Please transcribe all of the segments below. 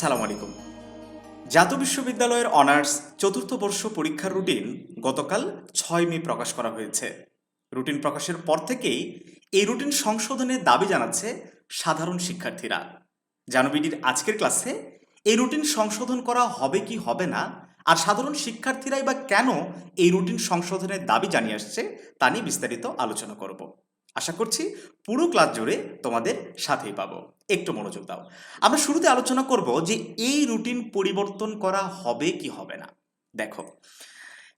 আসসালামু আলাইকুম। জাতীয় বিশ্ববিদ্যালয়ের অনার্স চতুর্থ বর্ষ পরীক্ষার রুটিন গতকাল ছয় মে প্রকাশ করা হয়েছে। রুটিন প্রকাশের পর থেকেই এই রুটিন সংশোধনের দাবি জানাচ্ছে সাধারণ শিক্ষার্থীরা। জানবিডির আজকের ক্লাসে এই রুটিন সংশোধন করা হবে কি হবে না, আর সাধারণ শিক্ষার্থীরাই বা কেন এই রুটিন সংশোধনের দাবি জানিয়ে আসছে তা নিয়ে বিস্তারিত আলোচনা করব। আশা করছি পুরো ক্লাস জুড়ে তোমাদের সাথেই পাবো। একটু মনোযোগ দাও। আমরা শুরুতে আলোচনা করব যে এই রুটিন পরিবর্তন করা হবে কি হবে না। দেখো,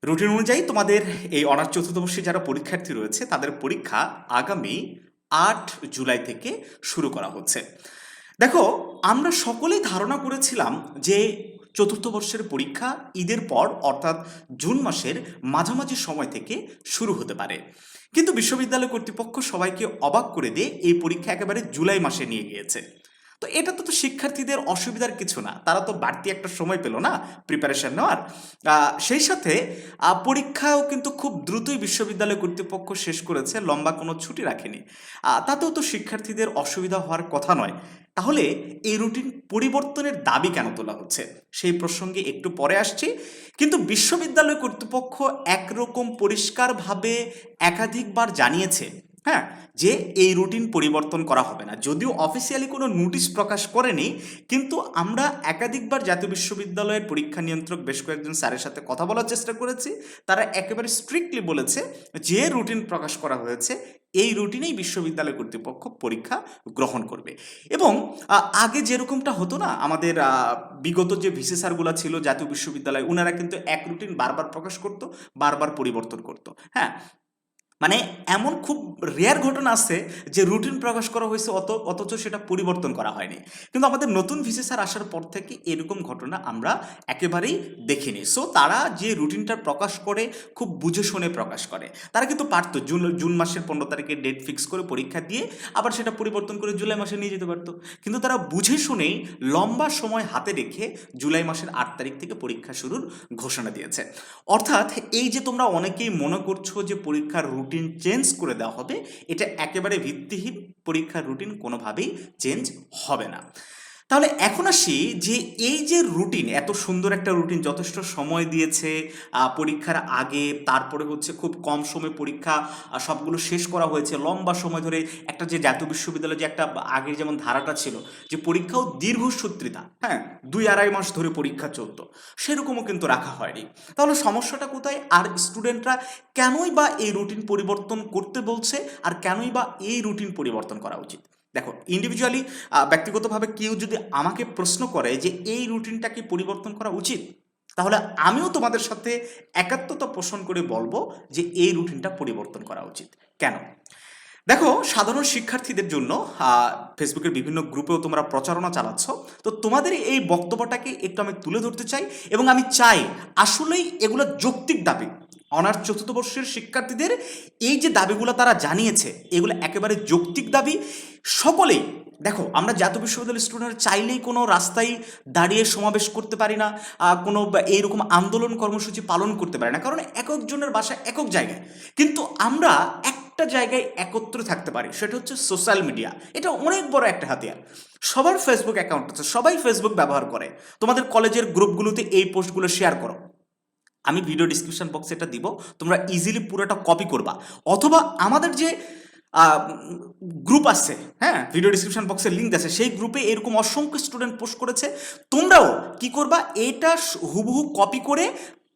রুটিন অনুযায়ী তোমাদের এই অনার্স চতুর্থবর্ষী যারা পরীক্ষার্থী রয়েছে, তাদের পরীক্ষা আগামী আট জুলাই থেকে শুরু করা হচ্ছে। দেখো, আমরা সকলেই ধারণা করেছিলাম যে চতুর্থ বর্ষের পরীক্ষা ঈদের পর, অর্থাৎ জুন মাসের মাঝামাঝি সময় থেকে শুরু হতে পারে। কিন্তু বিশ্ববিদ্যালয় কর্তৃপক্ষ সবাইকে অবাক করে দিয়ে এই পরীক্ষা একেবারে জুলাই মাসে নিয়ে গিয়েছে। তো এটা তো তো শিক্ষার্থীদের অসুবিধার কিছু না। তারা তো বাড়তি একটা সময় পেল না প্রিপারেশন নেওয়ার। সেই সাথে পরীক্ষাও কিন্তু খুব দ্রুতই বিশ্ববিদ্যালয় কর্তৃপক্ষ শেষ করেছে, লম্বা কোনো ছুটি রাখেনি। তাতেও তো শিক্ষার্থীদের অসুবিধা হওয়ার কথা নয়। তাহলে এই রুটিন পরিবর্তনের দাবি কেন তোলা হচ্ছে? সেই প্রসঙ্গে একটু পরে আসছি। কিন্তু বিশ্ববিদ্যালয় কর্তৃপক্ষ একরকম পরিষ্কারভাবে একাধিকবার জানিয়েছে হ্যাঁ যে এই রুটিন পরিবর্তন করা হবে না। যদিও অফিসিয়ালি কোনো নোটিশ প্রকাশ করেনি, কিন্তু আমরা একাধিকবার জাতীয় বিশ্ববিদ্যালয়ের পরীক্ষা নিয়ন্ত্রক বেশ কয়েকজন স্যারের সাথে কথা বলার চেষ্টা করেছি। তারা একেবারে স্ট্রিক্টলি বলেছে যে রুটিন প্রকাশ করা হয়েছে, এই রুটিনেই বিশ্ববিদ্যালয় কর্তৃপক্ষ পরীক্ষা গ্রহণ করবে। এবং আগে যেরকমটা হতো না, আমাদের বিগত যে ভিসি স্যারগুলো ছিল জাতীয় বিশ্ববিদ্যালয় ওনারা কিন্তু এক রুটিন বারবার প্রকাশ করতো, বারবার পরিবর্তন করতো। হ্যাঁ মানে এমন খুব রেয়ার ঘটনা আছে যে রুটিন প্রকাশ করা হয়েছে অত, অথচ সেটা পরিবর্তন করা হয়নি। কিন্তু আমাদের নতুন ভিসি স্যার আসার পর থেকে এরকম ঘটনা আমরা একেবারেই দেখিনি। সো তারা যে রুটিনটা প্রকাশ করে খুব বুঝে শুনে প্রকাশ করে। তারা কিন্তু পারতো জুন জুন মাসের পনেরো তারিখে ডেট ফিক্স করে পরীক্ষা দিয়ে আবার সেটা পরিবর্তন করে জুলাই মাসে নিয়ে যেতে পারতো। কিন্তু তারা বুঝে শুনেই লম্বা সময় হাতে রেখে জুলাই মাসের আট তারিখ থেকে পরীক্ষা শুরুর ঘোষণা দিয়েছে। অর্থাৎ এই যে তোমরা অনেকেই মনে করছ যে পরীক্ষার রুটিন চেঞ্জ করে দেওয়া হবে এটা একেবারে ভিত্তিহীন পরীক্ষার রুটিন কোনোভাবেই চেঞ্জ হবে না। তাহলে এখন আসি যে এই যে রুটিন এত সুন্দর একটা রুটিন যথেষ্ট সময় দিয়েছে পরীক্ষার আগে, তারপরে হচ্ছে খুব কম সময় পরীক্ষা সবগুলো শেষ করা হয়েছে, লম্বা সময় ধরে একটা যে জাতীয় বিশ্ববিদ্যালয় যে একটা আগের যেমন ধারাটা ছিল, যে পরীক্ষাও দীর্ঘসূত্রিতা হ্যাঁ দুই আড়াই মাস ধরে পরীক্ষা চলতো, সেরকমও কিন্তু রাখা হয়নি। তাহলে সমস্যাটা কোথায়? আর স্টুডেন্টরা কেনই বা এই রুটিন পরিবর্তন করতে বলছে, আর কেনই বা এই রুটিন পরিবর্তন করা উচিত? দেখো ইন্ডিভিজুয়ালি ব্যক্তিগতভাবে কেউ যদি আমাকে প্রশ্ন করে যে এই রুটিনটা কি পরিবর্তন করা উচিত, তাহলে আমিও তোমাদের সাথে একাত্মতা পোষণ করে বলব যে এই রুটিনটা পরিবর্তন করা উচিত। কেন? দেখো, সাধারণ শিক্ষার্থীদের জন্য ফেসবুকের বিভিন্ন গ্রুপেও তোমরা প্রচারণা চালাচ্ছ, তো তোমাদের এই বক্তব্যটাকে একটু আমি তুলে ধরতে চাই এবং আমি চাই আসলেই এগুলো যৌক্তিক দাবি। অনার্স চতুর্থ বর্ষের শিক্ষার্থীদের এই যে দাবিগুলো তারা জানিয়েছে, এগুলো একেবারে যৌক্তিক দাবি। সকলেই, দেখো, আমরা জাতীয় বিশ্ববিদ্যালয়ের স্টুডেন্ট চাইলেই কোনো রাস্তায় দাঁড়িয়ে সমাবেশ করতে পারি না কোনো এইরকম আন্দোলন কর্মসূচি পালন করতে পারি না, কারণ এক একজনের বাসা একক জায়গায়। কিন্তু আমরা একটা জায়গায় একত্র থাকতে পারি, সেটা হচ্ছে সোশ্যাল মিডিয়া। এটা অনেক বড় একটা হাতিয়ার। সবার ফেসবুক অ্যাকাউন্ট আছে, সবাই ফেসবুক ব্যবহার করে। তোমাদের কলেজের গ্রুপগুলোতে এই পোস্টগুলো শেয়ার করো। আমি ভিডিও ডিসক্রিপশন বক্সে এটা দিব, তোমরা ইজিলি পুরোটা কপি করবা। অথবা আমাদের যে গ্রুপ আছে হ্যাঁ ভিডিও ডিসক্রিপশন বক্সে লিঙ্ক আছে, সেই গ্রুপে এরকম অসংখ্য স্টুডেন্ট পোস্ট করেছে। তোমরাও কি করবা, এটা হুবহু কপি করে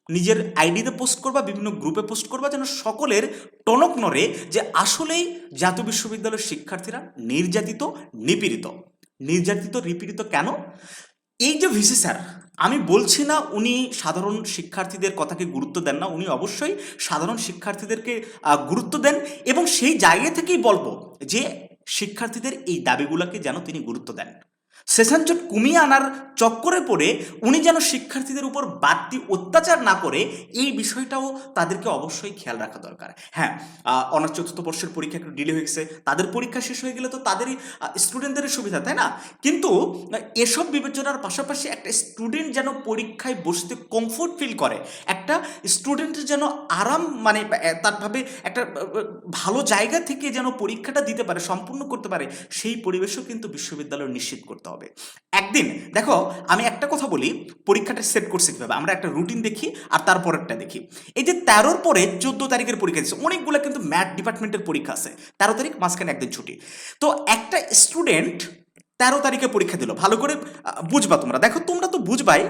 নিজের আইডিতে পোস্ট করবা, বিভিন্ন গ্রুপে পোস্ট করবা, যেন সকলের টনক নড়ে যে আসলেই জাতীয় বিশ্ববিদ্যালয়ের শিক্ষার্থীরা নির্যাতিত, নিপীড়িত। নির্যাতিত, নিপীড়িত কেন? এই যে ভিসি স্যার, আমি বলছি না উনি সাধারণ শিক্ষার্থীদের কথাকে গুরুত্ব দেন না, উনি অবশ্যই সাধারণ শিক্ষার্থীদেরকে গুরুত্ব দেন এবং সেই জায়গা থেকেই বলব যে শিক্ষার্থীদের এই দাবিগুলোকে যেন তিনি গুরুত্ব দেন। সেশন জট কমিয়ে আনার চক্করে পড়ে উনি যেন শিক্ষার্থীদের উপর বাড়তি অত্যাচার না করে এই বিষয়টাও তাদেরকে অবশ্যই খেয়াল রাখা দরকার। হ্যাঁ অনার্স চতুর্থ বর্ষের পরীক্ষা একটু ডিলে হয়ে গেছে, তাদের পরীক্ষা শেষ হয়ে গেলে তো তাদেরই স্টুডেন্টদের সুবিধা, তাই না? কিন্তু এসব বিবেচনার পাশাপাশি একটা স্টুডেন্ট যেন পরীক্ষায় বসতে কমফোর্ট ফিল করে, একটা স্টুডেন্টের যেন আরাম মানে তারভাবে একটা ভালো জায়গা থেকে যেন পরীক্ষাটা দিতে পারে, সম্পূর্ণ করতে পারে, সেই পরিবেশও কিন্তু বিশ্ববিদ্যালয় নিশ্চিত করতে করতে হবে। একদিন, দেখো, আমি একটা কথা বলি, পরীক্ষাটা সেট করছে কীভাবে? আমরা একটা রুটিন দেখি আর তারপরেরটা দেখি। এই যে তেরোর পরে চোদ্দ তারিখের পরীক্ষা দিচ্ছে, অনেকগুলো কিন্তু ম্যাথ ডিপার্টমেন্টের পরীক্ষা আছে। তেরো তারিখ মাঝখানে একদিন ছুটি। তো একটা স্টুডেন্ট তেরো তারিখে পরীক্ষা দিল। ভালো করে বুঝবা তোমরা। দেখো, তোমরা তো বুঝবাই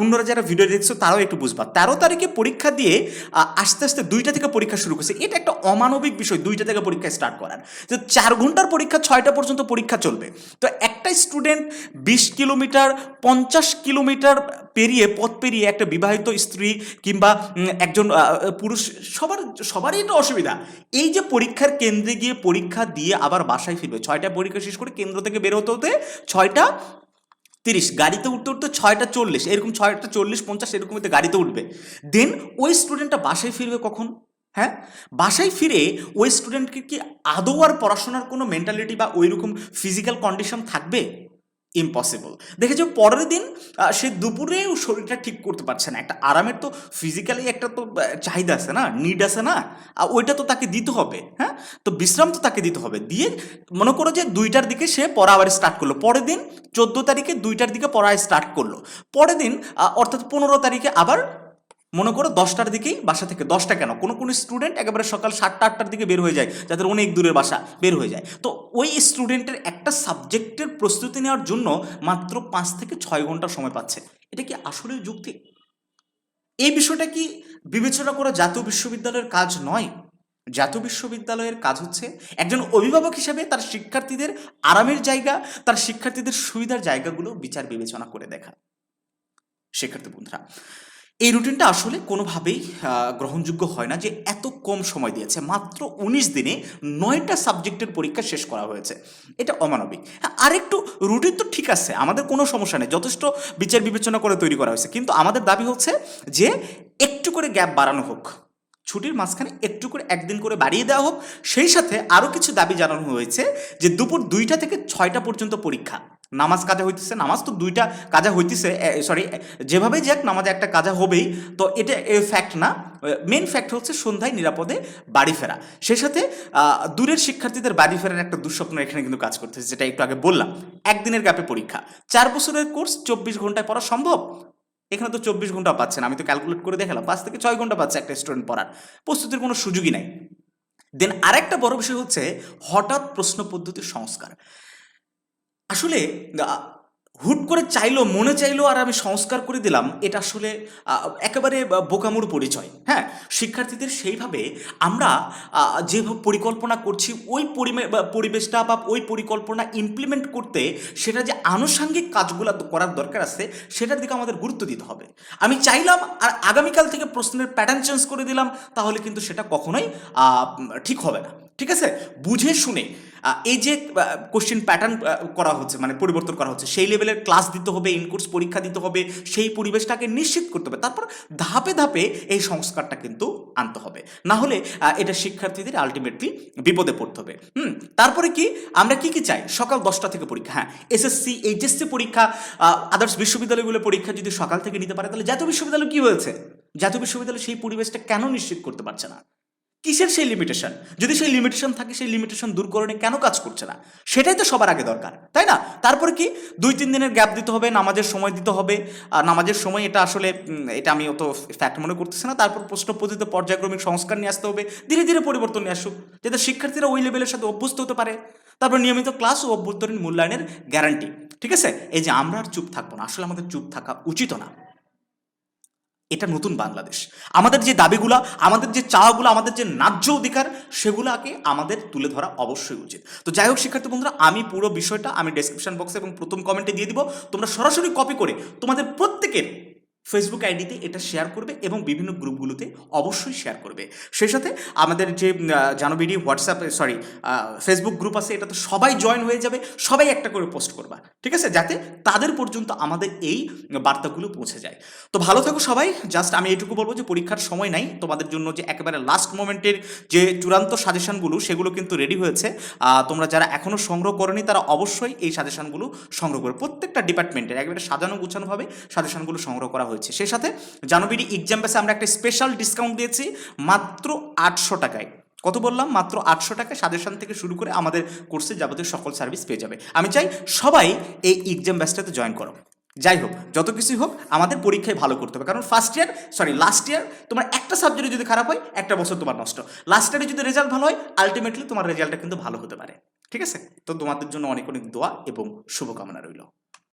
অন্যরা যারা ভিডিও দেখছ, তারাও একটু বুঝবা। তেরো তারিখে পরীক্ষা দিয়ে আস্তে আস্তে দুইটা থেকে পরীক্ষা শুরু করছে। এটা একটা অমানবিক বিষয়, দুইটা থেকে পরীক্ষা স্টার্ট করার। তো চার ঘণ্টার পরীক্ষা, ছয়টা পর্যন্ত পরীক্ষা চলবে। তো একটা স্টুডেন্ট বিশ কিলোমিটার, পঞ্চাশ কিলোমিটার পেরিয়ে, পথ পেরিয়ে একটা বিবাহিত স্ত্রী কিংবা একজন পুরুষ, সবার, সবারই এটা অসুবিধা। এই যে পরীক্ষার কেন্দ্রে গিয়ে পরীক্ষা দিয়ে আবার বাসায় ফিরবে, ছয়টা পরীক্ষা শেষ করে কেন্দ্র থেকে বের হতে হতে ছয়টা তিরিশ, গাড়িতে উঠতে উঠতে ছয়টা চল্লিশ, এরকম ছয়টা চল্লিশ, পঞ্চাশ এরকম গাড়িতে উঠবে। দেন ওই স্টুডেন্টটা বাসায় ফিরবে কখন? হ্যাঁ? বাসায় ফিরে ওই স্টুডেন্টকে কি আদৌ আর পড়াশোনার কোনো মেন্টালিটি বা ওই রকম ফিজিক্যাল কন্ডিশন থাকবে? ইম্পসিবল দেখেছ, পরের দিন সে দুপুরেও শরীরটা ঠিক করতে পারছে না। একটা আরামের তো ফিজিক্যালি একটা তো চাহিদা আছে না নিড আছে না, আর ওইটা তো তাকে দিতে হবে হ্যাঁ? তো বিশ্রাম তো তাকে দিতে হবে। দিয়ে মনে করো যে দুইটার দিকে সে পড়া আবার স্টার্ট করল। পরের দিন চোদ্দ তারিখে দুইটার দিকে পড়া স্টার্ট করল। পরের দিন অর্থাৎ পনেরো তারিখে আবার মনে করো দশটার দিকেই বাসা থেকে, দশটা কেন? কোনো কোনো স্টুডেন্ট একেবারে সকাল সাতটা, আটটার দিকে বের হয়ে যায়, যাদের অনেক দূরের বাসা বের হয়ে যায়। তো ওই স্টুডেন্টের একটা সাবজেক্টের প্রস্তুতি নেওয়ার জন্য মাত্র পাঁচ থেকে ছয় ঘণ্টা সময় পাচ্ছে। এটা কি আসলে যুক্তি? এই বিষয়টা কি বিবেচনা করা জাতীয় বিশ্ববিদ্যালয়ের কাজ নয়? জাতীয় বিশ্ববিদ্যালয়ের কাজ হচ্ছে একজন অভিভাবক হিসেবে তার শিক্ষার্থীদের আরামের জায়গা, তার শিক্ষার্থীদের সুবিধার জায়গাগুলো বিচার বিবেচনা করে দেখা। শিক্ষার্থী বন্ধুরা এই রুটিনটা আসলে কোনোভাবেই গ্রহণযোগ্য হয় না যে এত কম সময় দিয়েছে। মাত্র উনিশ দিনে নয়টা সাবজেক্টের পরীক্ষা শেষ করা হয়েছে। এটা অমানবিক। হ্যাঁ, আরেকটু রুটিন তো ঠিক আছে আমাদের কোনো সমস্যা নেই। যথেষ্ট বিচার বিবেচনা করে তৈরি করা হয়েছে। কিন্তু আমাদের দাবি হচ্ছে যে একটু করে গ্যাপ বাড়ানো হোক। ছুটির মাঝখানে একটু করে একদিন করে বাড়িয়ে দেওয়া হোক। সেই সাথে আরও কিছু দাবি জানানো হয়েছে যে দুপুর দুইটা থেকে ছয়টা পর্যন্ত পরীক্ষা। নামাজ কাজা হইতেছে, নামাজ তো দুইটা কাজা হইতেছে সরি যেভাবে যাক নামাজে একটা কাজা হবেই, তো এটা এ ফ্যাক্ট না মেন ফ্যাক্ট হচ্ছে সন্ধ্যায় নিরাপদে বাড়ি ফেরা। সেই সাথে দূরের শিক্ষার্থীদের বাড়ি ফেরার একটা দুঃস্বপ্ন এখানে কিন্তু কাজ করতেছে, যেটা একটু আগে বললাম। একদিনের গ্যাপে পরীক্ষা। চার বছরের কোর্স চব্বিশ ঘন্টায় পড়া সম্ভব? এখানে তো চব্বিশ ঘণ্টা পাচ্ছেন আমি তো ক্যালকুলেট করে দেখালাম, পাঁচ থেকে ছয় ঘণ্টা পাচ্ছে একটা স্টুডেন্ট পড়ার। প্রস্তুতির কোনো সুযোগই নাই। দেন আরেকটা বড় বিষয় হচ্ছে, হঠাৎ প্রশ্ন পদ্ধতির সংস্কার। আসলে হুট করে চাইলো, মনে চাইলো আর আমি সংস্কার করে দিলাম, এটা আসলে একেবারে বোকামুর পরিচয়। হ্যাঁ শিক্ষার্থীদের সেইভাবে আমরা যে পরিকল্পনা করছি, ওই পরিবেশটা বা, ওই পরিকল্পনা ইমপ্লিমেন্ট করতে সেটা যে আনুষাঙ্গিক কাজগুলো করার দরকার আছে, সেটার দিকে আমাদের গুরুত্ব দিতে হবে। আমি চাইলাম আর আগামীকাল থেকে প্রশ্নের প্যাটার্ন চেঞ্জ করে দিলাম, তাহলে কিন্তু সেটা কখনোই ঠিক হবে না। ঠিক আছে? বুঝে শুনে এই যে কোশ্চেন প্যাটার্ন করা হচ্ছে মানে পরিবর্তন করা হচ্ছে, সেই লেভেলের ক্লাস দিতে হবে ইনকোর্স পরীক্ষা দিতে হবে, সেই পরিবেশটাকে নিশ্চিত করতে হবে, তারপর ধাপে ধাপে এই সংস্কারটা কিন্তু আনতে হবে। না হলে এটা শিক্ষার্থীদের আলটিমেটলি বিপদে পড়তে হবে। হুম, তারপরে কি, আমরা কি কি চাই? সকাল দশটা থেকে পরীক্ষা হ্যাঁ এসএসসি এইচএসসি পরীক্ষা আদার্স বিশ্ববিদ্যালয়গুলো পরীক্ষা যদি সকাল থেকে নিতে পারে, তাহলে জাতীয় বিশ্ববিদ্যালয় কি হয়েছে? জাতীয় বিশ্ববিদ্যালয় সেই পরিবেশটা কেন নিশ্চিত করতে পারছে না? কিসের সেই লিমিটেশন যদি সেই লিমিটেশন থাকে, সেই লিমিটেশন দূর দূরকরণে কেন কাজ করছে না? সেটাই তো সবার আগে দরকার, তাই না? তারপরে কি? দুই, তিন দিনের গ্যাপ দিতে হবে, নামাজের সময় দিতে হবে। আর নামাজের সময় এটা আসলে এটা আমি অত ফ্যাক্ট মনে করতেছি না। তারপর প্রশ্ন পর্যায়ক্রমিক সংস্কার নিয়ে আসতে হবে। ধীরে ধীরে পরিবর্তন নিয়ে আসুক, যাতে শিক্ষার্থীরা ওই লেভেলের সাথে অভ্যস্ত হতে পারে। তারপর নিয়মিত ক্লাস ও অভ্যন্তরীণ মূল্যায়নের গ্যারান্টি ঠিক আছে? এই যে আমরা আর চুপ থাকব না, আসলে আমাদের চুপ থাকা উচিত না। এটা নতুন বাংলাদেশ। আমাদের যে দাবিগুলো, আমাদের যে চাওয়াগুলো, আমাদের যে ন্যায্য অধিকার, সেগুলোকে আমাদের তুলে ধরা অবশ্যই উচিত। তো যাই হোক, শিক্ষার্থী বন্ধুরা, আমি পুরো বিষয়টা আমি ডেসক্রিপশন বক্সে এবং প্রথম কমেন্টে দিয়ে দিব। তোমরা সরাসরি কপি করে তোমাদের প্রত্যেকের ফেসবুক আইডিতে এটা শেয়ার করবে এবং বিভিন্ন গ্রুপগুলোতে অবশ্যই শেয়ার করবে। সেই সাথে আমাদের যে জানবিডি হোয়াটসঅ্যাপ সরি ফেসবুক গ্রুপ আছে এটা তো সবাই জয়েন হয়ে যাবে, সবাই একটা করে পোস্ট করবা, ঠিক আছে? যাতে তাদের পর্যন্ত আমাদের এই বার্তাগুলো পৌঁছে যায়। তো ভালো থাকো সবাই জাস্ট আমি এইটুকু বলব যে পরীক্ষার সময় নাই, তোমাদের জন্য যে একেবারে লাস্ট মোমেন্টের যে চূড়ান্ত সাজেশনগুলো সেগুলো কিন্তু রেডি হয়েছে। তোমরা যারা এখনও সংগ্রহ করনি, তারা অবশ্যই এই সাজেশনগুলো সংগ্রহ করবে প্রত্যেকটা ডিপার্টমেন্টের একেবারে সাজানো গুছানোভাবে সাজেশনগুলো সংগ্রহ করা হয়েছে। সেই সাথে জানুবিডি এক্সাম বেসে আমরা একটা স্পেশাল ডিসকাউন্ট দিয়েছি মাত্র আটশো টাকায়। কত বললাম? মাত্র আটশো টাকা সাজেশন থেকে শুরু করে আমাদের কোর্সের যাবতীয় সকল সার্ভিস পেয়ে যাবে। আমি চাই সবাই এই এক্সাম ব্যাচটাতে জয়েন করো। যাই হোক, যত কিছুই হোক, আমাদের পরীক্ষায় ভালো করতে হবে। কারণ first year sorry last year তোমার একটা সাবজেক্টে যদি খারাপ হয়, একটা বছর তোমার নষ্ট। লাস্ট ইয়ারে যদি রেজাল্ট ভালো হয় আলটিমেটলি তোমার রেজাল্টটা কিন্তু ভালো হতে পারে। ঠিক আছে? তো তোমাদের জন্য অনেক অনেক দোয়া এবং শুভকামনা রইল।